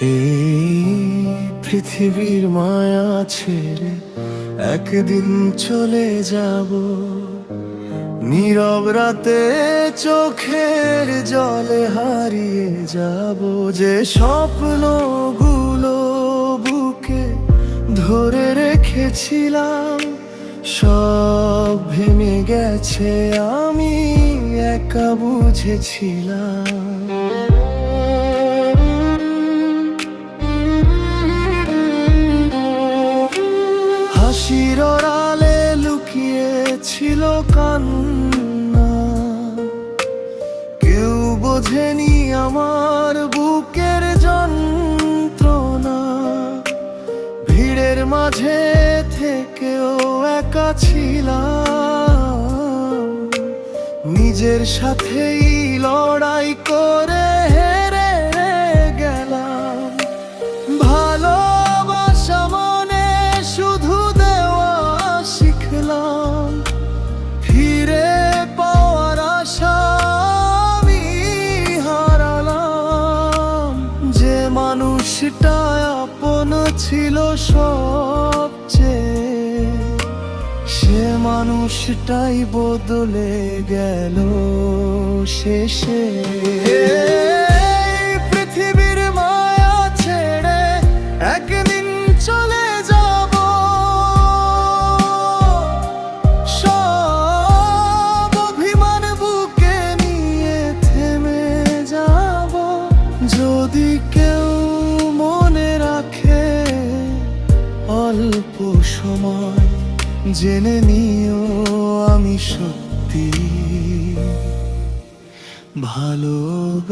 এই পৃথিবীর মায়া ছেড়ে একদিন চলে যাব। নীরব রাতে চোখের জলে হারিয়ে যাব যে স্বপ্নগুলো বুকে ধরে রেখেছিলাম, সব ভেঙে গেছে, আমি একা বুঝেছিলাম। হাসির কান্না। কেউ বোঝেনি আমার বুকের যন্ত্রণা। ভিড়ের মাঝে থেকেও একা ছিলাম। নিজের সাথেই লড়াই করে ছিল সবচেয়ে। সে মানুষটাই বদলে গেল শেষে। পৃথিবীর মায়া ছেড়ে একদিন চলে যাব। সব অভিমান বুকে নিয়ে থেমে যাব। যদি সময় জেনে নিও আমি সত্যি। ভালোবেসেছিলাম